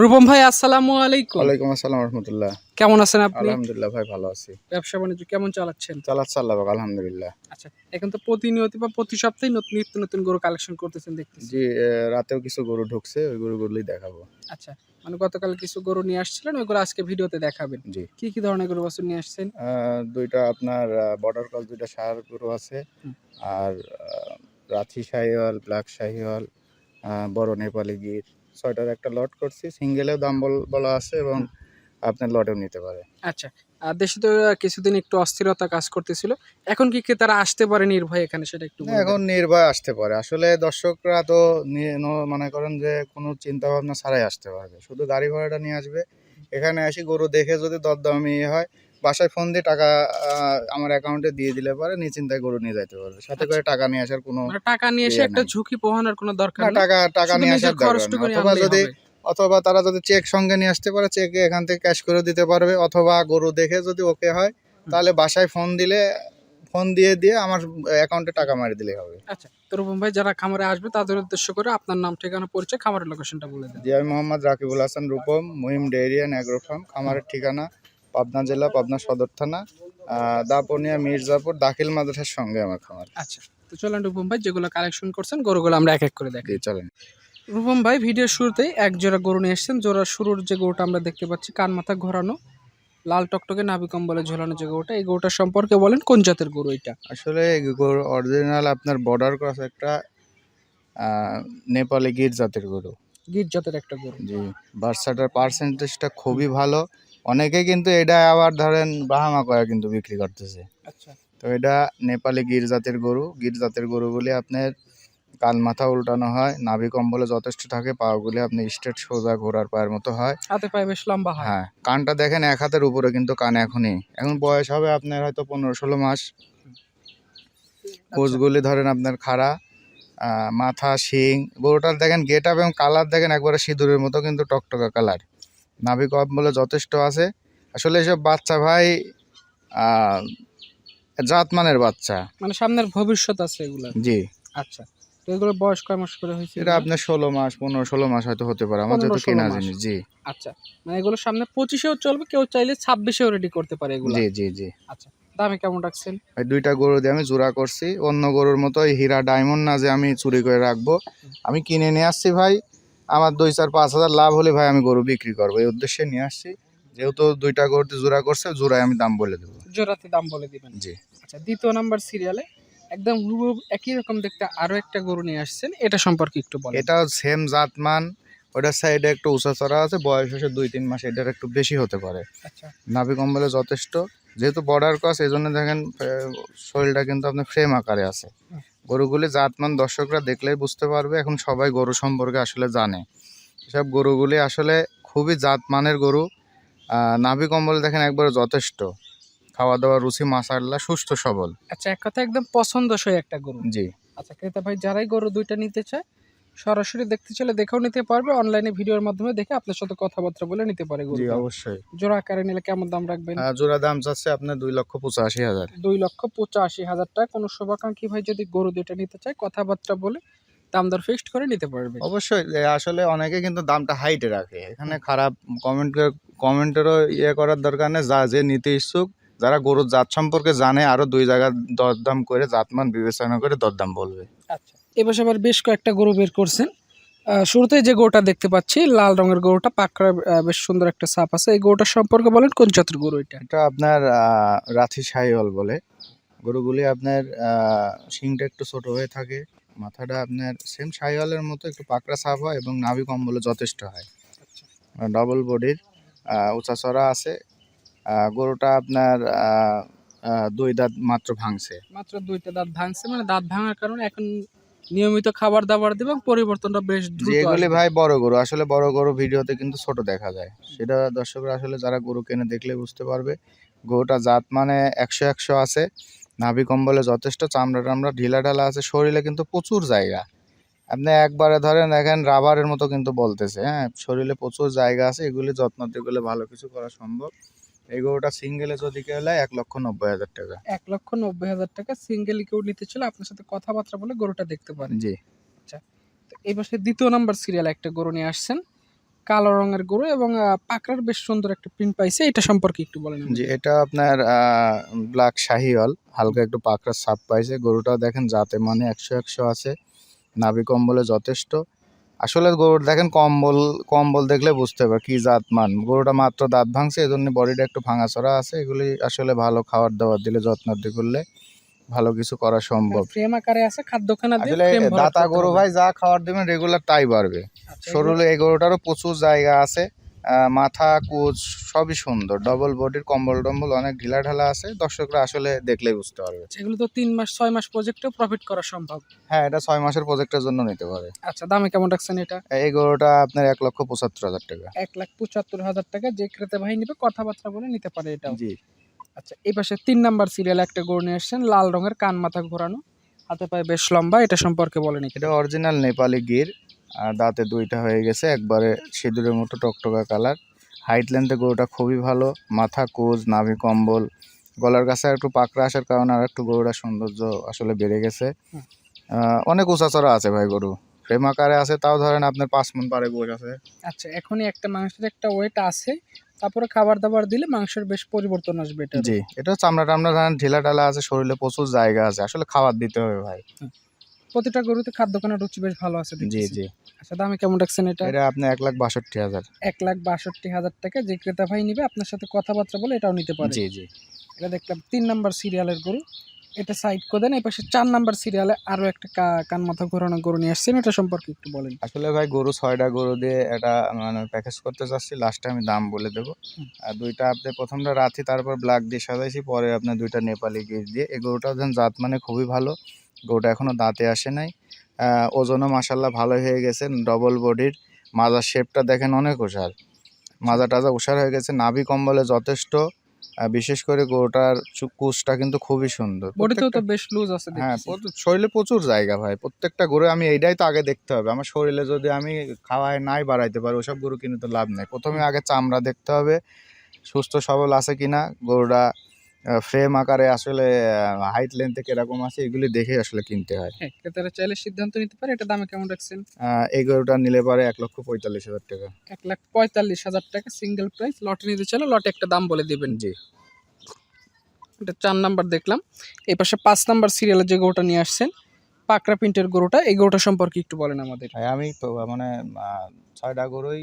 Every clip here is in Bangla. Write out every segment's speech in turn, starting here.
রূপম ভাই আসসালামু আলাইকুম। ওয়ালাইকুম আসসালাম রহমতুল্লাহ। কেমন আছেন আপনি? আলহামদুলিল্লাহ ভাই ভালো আছি। ব্যবসা বাণিজ্য কেমন চালাচ্ছেন? চালাচ্ছে আল্লাহ আলহামদুলিল্লাহ। আচ্ছা এখন তো প্রতিনিয়ত বা প্রতি সপ্তাহে নতুন নিত্য নতুন গরু কালেকশন করতেছেন দেখতেছি। জি রাতেও কিছু গরু ঢুকছে ওই গরুগুলোই দেখাবো। আচ্ছা মানে গতকাল কিছু গরু নিয়ে আসছিলেন ওইগুলো আজকে ভিডিওতে দেখাবেন। জি। কি কি ধরনের গরু বছর নিয়ে আসছেন? দুইটা আপনার বর্ডার কল দুইটা সার গরু আছে। আর রাথি শাহিওয়াল ব্ল্যাক শাহিওয়াল বড় নেপালি গির। ছয়টার একটা লট করছি। সিঙ্গেলেও দাম বলা আছে এবং আপনার লটেও নিতে পারে। আচ্ছা আর দেশে তো কিছুদিন একটু অস্থিরতা কাজ করতেছিল। এখন কি তারা আসতে পারে নির্ভয় এখানে সেটা একটু এখন নির্ভয় আসতে পারে। আসলে দর্শকরা তো মনে করেন যে কোনো চিন্তা ভাবনা ছাড়াই আসতে পারবে। শুধু গাড়ি ভাড়াটা নিয়ে আসবে। এখানে আসি গরু দেখে যদি দরদামি হয় বাসায় ফোন দিয়ে টাকা আমার অ্যাকাউন্টে দিয়ে দিলে পারে নিশ্চিন্তায় গরু নিয়ে যাইতে পারবে। সাথে করে টাকা নিয়ে আসার কোনো মানে টাকা নিয়ে এসে ইয়ে একটা ঝুঁকি পোহানোর কোনো দরকার না টাকা টাকা নিয়ে আসার দরকার অথবা যদি অথবা তারা যদি চেক সঙ্গে নিয়ে আসতে পারে চেকে এখান থেকে ক্যাশ করে দিতে পারবে। অথবা গরু দেখে যদি ওকে হয় তাহলে বাসায় ফোন দিলে ফোন দিয়ে দিয়ে আমার অ্যাকাউন্টে টাকা মারি দিলে হবে। আচ্ছা তো রূপম ভাই যারা খামারে আসবে তাদের উদ্দেশ্য করে আপনার নাম ঠিকানা পরিচয় খামারের লোকেশনটা বলে দেন। জি আমি Mohammad Rakibul Hasan Rupam Muhim dairy and agro farm খামারের ঠিকানা পাবনা জেলা পাবনা সদর থানা দাপনিয়া মির্জাপুর দাখিল মাদ্রাসার সঙ্গে আমার খামার। আচ্ছা তো চলেন রূপম ভাই যেগুলো কালেকশন করছেন গরুগুলো আমরা এক এক করে দেখি চলেন। রূপম ভাই ভিডিওর শুরুতেই এক জোড়া গরু নিয়ে এসেছেন জোড়া শুরুর যে গরুটা আমরা দেখতে পাচ্ছি কান মাথা ঘোরানো লাল টকটকে নাভি কম্বলে ঝোলানো যে গরুটা এই গরুটার সম্পর্কে বলেন কোন জাতের গরু এটা? আসলে গরু অরিজিনাল আপনার বর্ডার ক্রস একটা নেপালি গির জাতের গরু। গির জাতের একটা গরু। জি বার্সাটার পার্সেন্টেজটা খুবই ভালো। অনেকে কিন্তু এটা আবার ধরেন বাহামা কয়া কিন্তু বিক্রি করতেছে। আচ্ছা। তো এটা নেপালি গির জাতের গরু। গির জাতের গরুগুলি আপনার কাল মাথা উল্টানো হয় নাভি কম্বলে যথেষ্ট থাকে পাগুলি আপনি স্ট্রেট সোজা ঘোড়ার পায়ের মতো হয়। হাতে পায়ে বেশ লম্বা হয়। হ্যাঁ কানটা দেখেন এক হাতের উপরে কিন্তু কান এখনই। এখন বয়স হবে আপনার হয়তো পনেরো ষোলো মাস। আচ্ছা, কোচগুলি ধরেন আপনার খাড়া মাথা শিং। গরুটার দেখেন গেট আপ এবং কালার দেখেন একবারে সিঁদুরের মতো কিন্তু টকটকা কালার নাভি কম্বলে যথেষ্ট আছে। আসলে এসব বাচ্চা ভাই জাতমানের বাচ্চা। মানে সামনের ভবিষ্যৎ আছে এগুলা? জি। আচ্ছা। তো এগুলো বয়স কয় মাস করে হয়েছে এটা আপনার ষোলো মাস পনেরো ষোলো মাস হয়তো হতে পারে। আমার 15, যেহেতু 16 কেনা জিনিস জি। আচ্ছা। মানে এগুলো সামনে পঁচিশেও চলবে কেউ চাইলে ছাব্বিশেও রেডি করতে পারে এগুলো। জি জি জি। আচ্ছা। দামে কেমন রাখছেন? দুইটা গরু দিয়ে আমি জোড়া করছি। অন্য গরুর মতো হীরা ডায়মন্ড না যে আমি চুরি করে রাখব। আমি কিনে নিয়ে আসছি ভাই। আমার দুই চার পাঁচ হাজার লাভ হলে ভাই আমি গরু বিক্রি করব। এই উদ্দেশ্যে নিয়ে আসছি। যেহেতু দুইটা গরুতে জোড়া করছে জোড়ায় আমি দাম বলে দেবো। জোড়াতে দাম বলে দিবেন। জি। আচ্ছা দ্বিতীয় নাম্বার সিরিয়ালে একদম হুবহু একই রকম দেখতে আরও একটা গরু নিয়ে আসছেন। এটা সম্পর্কে একটু বলেন। এটা সেম জাতমান ওটার সাইডে একটু উঁচা চড়া আছে বয়স হচ্ছে দুই তিন মাস এটার একটু বেশি হতে পারে। আচ্ছা। নাভি কম্বলে যথেষ্ট। যেহেতু বর্ডার ক্রস এই জন্য দেখেন শরীরটা কিন্তু আপনার ফ্রেম আকারে আছে। গরুগুলি জাতমান দর্শকরা দেখলেই বুঝতে পারবে এখন সবাই গরু সম্পর্কে আসলে জানে। এসব গরুগুলি আসলে খুবই জাতমানের গরু। নাভি কম্বলে দেখেন একবারে যথেষ্ট। খাওয়া দাওয়া রুচি মাসাল্লা সুস্থ সবল। আচ্ছা এক কথা একদম পছন্দসই একটা গরু। জি। আচ্ছা ক্রেতা ভাই যারাই গরু দুইটা নিতে চায় সরাসরি দেখতে চলে দেখেও নিতে পারবে। অনলাইনে ভিডিওর মাধ্যমে দেখে আপনার সাথে কথাবার্তা বলে নিতে পারে জি অবশ্যই। জোড়া আকারে নিলে কেমন দাম রাখবেন? আহ, জোড়া দাম চাচ্ছে আপনার দুই লক্ষ পঁচাশি হাজার। দুই লক্ষ পঁচাশি হাজার টাকা। কোনো শুভাকাঙ্ক্ষী ভাই যদি গরু দুইটা নিতে চায় কথাবার্তা বলে দাম দর ফিক্সড করে নিতে পারবে। অবশ্যই এ আসলে অনেকে কিন্তু দামটা হাইটে রাখে। এখানে খারাপ কমেন্ট কমেন্টেরও ইয়ে করার দরকার নেই। যা যে নিতে ইচ্ছুক যারা গরুর জাত সম্পর্কে জানে আরও দুই জায়গা দরদাম করে জাতমান বিবেচনা করে দরদাম বলবে। আচ্ছা। এবার আবার বেশ কয়েকটা গরু বের করছেন। শুরুতে যে গরুটা দেখতে পাচ্ছি লাল রঙের গরুটা পাকড়া বেশ সুন্দর একটা সাপ আছে। এই গরুটার সম্পর্কে বলেন কোন জাতের গরু এটা? এটা আপনার রাথি সাইওয়াল বলে। গরুগুলি আপনার শিংটা একটু ছোট হয়ে থাকে। মাথাটা আপনার সেম সাইওয়ালের মতো একটু পাকড়া সাপ হয় এবং নাভি কম্বলে যথেষ্ট হয়। ডবল বডির উঁচা চড়া আছে। গরুটা আপনার দুই দাঁত মাত্র ভাঙছে। মাত্র দুইটা দাঁত ভাঙছে মানে দাঁত ভাঙার কারণে এখন নিয়মিত খাবার দাবার দেবে এবং পরিবর্তনটা বেশ দ্রুত যেগুলি ভাই বড় গরু আসলে বড় গরু ভিডিওতে কিন্তু ছোট দেখা যায়। সেটা দর্শকরা আসলে যারা গরু কেনে দেখলে বুঝতে পারবে গরুটা জাত মানে একশো একশো আছে নাভি কম্বলে যথেষ্ট চামড়া টামড়া ঢিলা ঢালা আছে শরীরে কিন্তু প্রচুর জায়গা। আপনি একবারে ধরেন দেখেন রাবারের মতো কিন্তু বলতেছে হ্যাঁ শরীরে প্রচুর জায়গা আছে এগুলি যত্ন গেলে ভালো কিছু করা সম্ভব। এই গরুটা সিঙ্গেলে যদি কেউ নেয় এক লক্ষ নব্বই হাজার টাকা। এক লক্ষ নব্বই হাজার টাকা সিঙ্গেল কেউ নিতে ছিল আপনার সাথে কথাবার্তা বলে গরুটা দেখতে পারেন। জি। তো এই পাশে দ্বিতীয় নাম্বার সিরিয়াল একটা গরু নিয়ে আসছেন। কালো রঙের গরু এবং পাকড়ার বেশ সুন্দর একটা প্রিন্ট পাইছে। এটা সম্পর্কে একটু বলেন। জি এটা আপনার ব্ল্যাক শাহিওয়াল হালকা একটু পাকড়ার ছাপ পাইছে। গরুটাও দেখেন যাতে মানে একশো একশো আছে। নাভি কম্বলে যথেষ্ট। আসলে গরুর দেখেন কম্বল কম্বল দেখলে বুঝতে হবে কি জাত মান গরুটা মাত্র দাঁত ভাঙছে এই জন্য বডিটা একটু ভাঙাচড়া আছে এগুলি আসলে ভালো খাবার দাবার দিলে যত্ন দিয়ে করলে ভালো কিছু করা সম্ভব। ফ্রেম আকারে আছে খাদ্যখানা আসলে দাতা গরু ভাই যা খাবার দিবেন রেগুলার তাই বাড়বে। শরীরে সরুলে এই গরুটারও প্রচুর জায়গা আছে। মাথা কুচ সবই সুন্দর। ডবল বডির কম্বল টম্বল অনেক ঢিলা ঢালা আছে। দর্শকরা আসলে দেখলেই বুঝতে পারবে। এগুলো- তো তিন মাস ছয় মাস প্রজেক্টেও প্রফিট করা সম্ভব। হ্যাঁ এটা ছয় মাসের প্রজেক্টের জন্য নিতে পারে। আচ্ছা দামে কেমন রাখছেন এটা? এই গরুটা আপনার এক লক্ষ পঁচাত্তর হাজার টাকা। এক লাখ পঁচাত্তর হাজার টাকা যে ক্রেতা ভাই নিবে কথাবার্তা বলে নিতে পারে এটা জি। আচ্ছা এই পাশে তিন নাম্বার সিরিয়াল একটা গরু নিয়ে আসছেন লাল রঙের কান মাথা ঘোরানো। হাতে পায়ে বেশ লম্বা এটা সম্পর্কে বলেন। এটা অরিজিনাল নেপালি গির। আর দাঁতে দুইটা হয়ে গেছে। একবারে সিঁদুরের মতো টকটকা কালার। হাইট লেন্থে গরুটা খুবই ভালো। মাথা কোজ নাভি কম্বল। গলার কাছে একটু পাকড়া আসার কারণে আর একটু গরুটার সৌন্দর্য আসলে বেড়ে গেছে। অনেক উঁচাচড়া আছে ভাই গরু। প্রেম আকারে আছে তাও ধরেন আপনার পাঁচ মন পারে গোস আছে। আচ্ছা এখনই একটা মাংসের একটা ওয়েট আছে। তারপরে খাবার দাবার দিলে মাংসের বেশ পরিবর্তন আসবে এটা জি এটা চামড়া টামড়া ধরেন ঢিলা ঢালা আছে শরীরে প্রচুর জায়গা আছে। আসলে খাবার দিতে হবে ভাই। প্রতিটা গরুতে খাদ্য খাদ্যখানার রুচি বেশ ভালো আছে জি। জি। আচ্ছা দামে কেমন রাখছেন এটা? এটা আপনি এক লাখ বাষট্টি হাজার। এক লাখ বাষট্টি হাজার টাকা। যে ক্রেতা ভাই নিবে আপনার সাথে কথাবার্তা বলে এটাও নিতে পারে। জি জি। এটা দেখলাম তিন নাম্বার সিরিয়ালের গরু। এটা সাইড করে দেন এই পাশে চার নাম্বার সিরিয়ালে আরও একটা কান মাথা ঘোরানো গরু নিয়ে আসছেন। এটা সম্পর্কে একটু বলেন। আসলে ভাই গরু ছয়টা গরু দিয়ে এটা মানে প্যাকেজ করতে চাচ্ছি। লাস্টে আমি দাম বলে দেবো। আর দুইটা আপনি প্রথমটা রাতি তারপর ব্ল্যাক দিয়ে সাজাইছি পরে আপনার দুইটা নেপালি গির দিয়ে এই গরুটাও যেন জাত মানে খুবই ভালো। গরুটা এখনও দাঁতে আসে নাই। ওজনও মাসাল্লাহ ভালো হয়ে গেছে ডবল বডির মাজার শেপটা দেখেন অনেক ওষার মাজা টাজা ওষার হয়ে গেছে নাভি কম্বলে যথেষ্ট। বিশেষ করে গরুটার কুচটা কিন্তু খুবই সুন্দর। বডিতেও তো বেশ লুজ আছে হ্যাঁ শরীরে প্রচুর জায়গা ভাই। প্রত্যেকটা গরু আমি এইটাই তো আগে দেখতে হবে। আমার শরীরে যদি আমি খাওয়ায় নাই বাড়াইতে পারি ওসব গরু কিনে তো লাভ নেই। প্রথমে আগে চামড়া দেখতে হবে সুস্থ সবল আছে কিনা গরুটা ফ্রেম আকারে আসলে হাইট লেন্থে কীরকম আছে এগুলি দেখে আসলে কিনতে হয়। হ্যাঁ ক্রেতারা চাইলে সিদ্ধান্ত নিতে পারে এটা দামে কেমন রাখছেন। আহ, এই গরুটা নিলে পারে এক লক্ষ পঁয়তাল্লিশ হাজার টাকা। এক লাখ পঁয়তাল্লিশ হাজার টাকা সিঙ্গেল প্রাইস লটে নিতে চাইলে লটে একটা দাম বলে দিবেন। জি। এটা চার নাম্বার দেখলাম। এই পাশে পাঁচ নাম্বার সিরিয়ালে যে গরুটা নিয়ে আসছেন পাকড়া প্রিন্টের গরুটা এই গরুটা সম্পর্কে একটু বলেন আমাদের। ভাই আমি তো মানে ছয়টা গরুই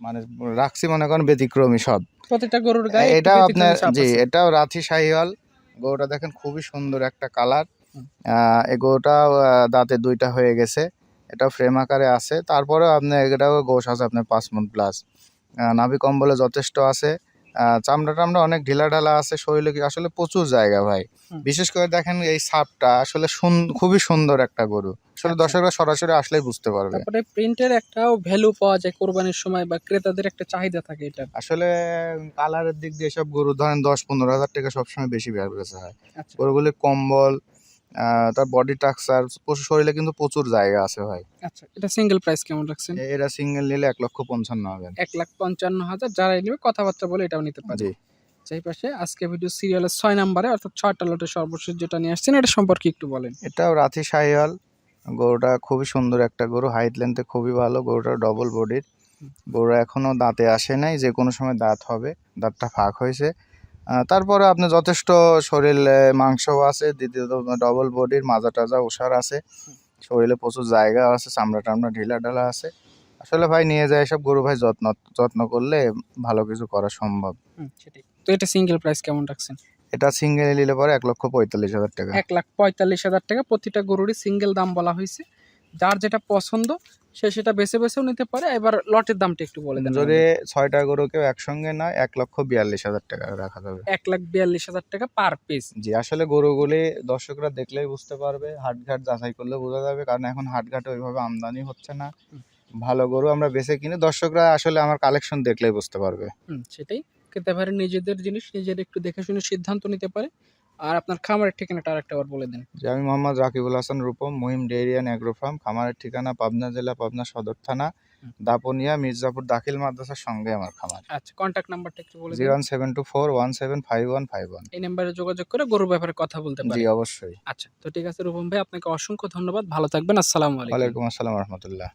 মানে রাখছি মনে করেন ব্যতিক্রমী সব। প্রতিটা গরুর গায়ে এটা আপনার জি। এটাও রাথি শাহিওয়াল। গরুটা দেখেন খুবই সুন্দর একটা কালার। এই গরুটাও দাঁতে দুইটা হয়ে গেছে। এটা ফ্রেম আকারে আছে। তারপরেও আপনার এটাও গোশ আছে আপনার পাঁচ মন প্লাস নাভি কম্বলে যথেষ্ট আছে। আহ, চামড়া টামড়া অনেক ঢিলা ঢালা আছে। শরীরে কি আসলে প্রচুর জায়গা ভাই। বিশেষ করে দেখেন এই সাপটা আসলে খুবই সুন্দর একটা গরু। আসলে। দর্শকরা সরাসরি আসলেই বুঝতে পারবে। তারপরে প্রিন্টের একটাও ভ্যালু পাওয়া যায় কোরবানির সময় বা ক্রেতাদের একটা চাহিদা থাকে এটা। আসলে কালারের দিক দিয়ে সব গরু ধরেন দশ পনেরো হাজার টাকা সবসময় বেশি বেচা হয়। আচ্ছা। গরুগুলির কম্বল তার বডি টাক্সার পশু শরীরে কিন্তু প্রচুর জায়গা আছে ভাই। আচ্ছা এটা সিঙ্গেল প্রাইস কেমন রাখছেন? এ- এরা সিঙ্গেল নিলে এক লক্ষ পঞ্চান্ন হাজার এক লাখ পঞ্চান্ন হাজার যারাই নেবে কথাবার্তা বলে এটাও নিতে পারে। সেই পাশে আজকে ভিডিও সিরিয়ালের ছয় নাম্বারে অর্থাৎ ছয়টা লটের সর্বশেষ যেটা নিয়ে আসছেন এটা সম্পর্কে একটু বলেন। এটাও রাথি সাহিওয়াল। গরুটা খুবই সুন্দর একটা গরু হাইট লেন্থে খুবই ভালো, গরুটা ডবল বডির গরু এখনও দাঁতে আসে নাই, যে কোনো সময় দাঁত হবে, দাঁতটা ফাঁক হয়েছে। তারপরে আপনি যথেষ্ট শরীরে মাংসও আছে, দ্বিতীয়ত ডবল বডির মাজা টাজা ওষার আছে। শরীরে প্রচুর জায়গা আছে, চামড়া টামড়া, ঢিলা ঢালা আছে। আসলে ভাই, নিয়ে যায় সব গরু ভাই, যত্ন যত্ন করলে ভালো কিছু করা সম্ভব। সেটাই। তো এটা সিঙ্গেল প্রাইস কেমন রাখছেন? এটা সিঙ্গেল নিলে পরে এক লক্ষ পঁয়তাল্লিশ হাজার টাকা। এক লাখ পঁয়তাল্লিশ হাজার টাকা প্রতিটা গরুরই সিঙ্গেল দাম বলা হয়েছে। যার যেটা পছন্দ সে সেটা বেছে বেছেও নিতে পারে। এবার লটের দামটা একটু বলে দেন যদি ছয়টা গরু কেউ একসঙ্গে না এক লক্ষ বিয়াল্লিশ হাজার টাকা রাখা যাবে। এক লাখ বিয়াল্লিশ হাজার টাকা পার পিস জি আসলে গরুগুলি দর্শকরা দেখলেই বুঝতে পারবে হাটঘাট যাচাই করলে বোঝা যাবে কারণ এখন হাটঘাটে ওইভাবে আমদানি হচ্ছে না। ভালো গরু আমরা বেছে কিনে দর্শকরা আসলে আমার কালেকশন দেখলেই বুঝতে পারবে। সেটাই। খেতে পারে নিজেদের জিনিস নিজের একটু দেখে শুনে সিদ্ধান্ত নিতে পারে। আর আপনার খামারের ঠিকানাটা আরেকটা বার বলে দেন। যে আমি Mohammad Rakibul Hasan Rupam Mohim dairy and agro farm খামারের ঠিকানা পাবনা জেলা পাবনা সদর থানা দাপনিয়া মির্জাপুর দাখিল মাদ্রাসার সঙ্গে আমার খামার। আচ্ছা কন্ট্যাক্ট নাম্বারটা একটু বলে জিরো দিন। Seven two four one seven five one five one. এই নাম্বারে যোগাযোগ করে গরুর ব্যাপারে কথা বলতে জি অবশ্যই। আচ্ছা তো ঠিক আছে রূপম ভাই আপনাকে অসংখ্য ধন্যবাদ। ভালো থাকবেন আসসালামু আলাইকুম। ওয়ালাইকুম আসসালাম রহমতুল্লাহ।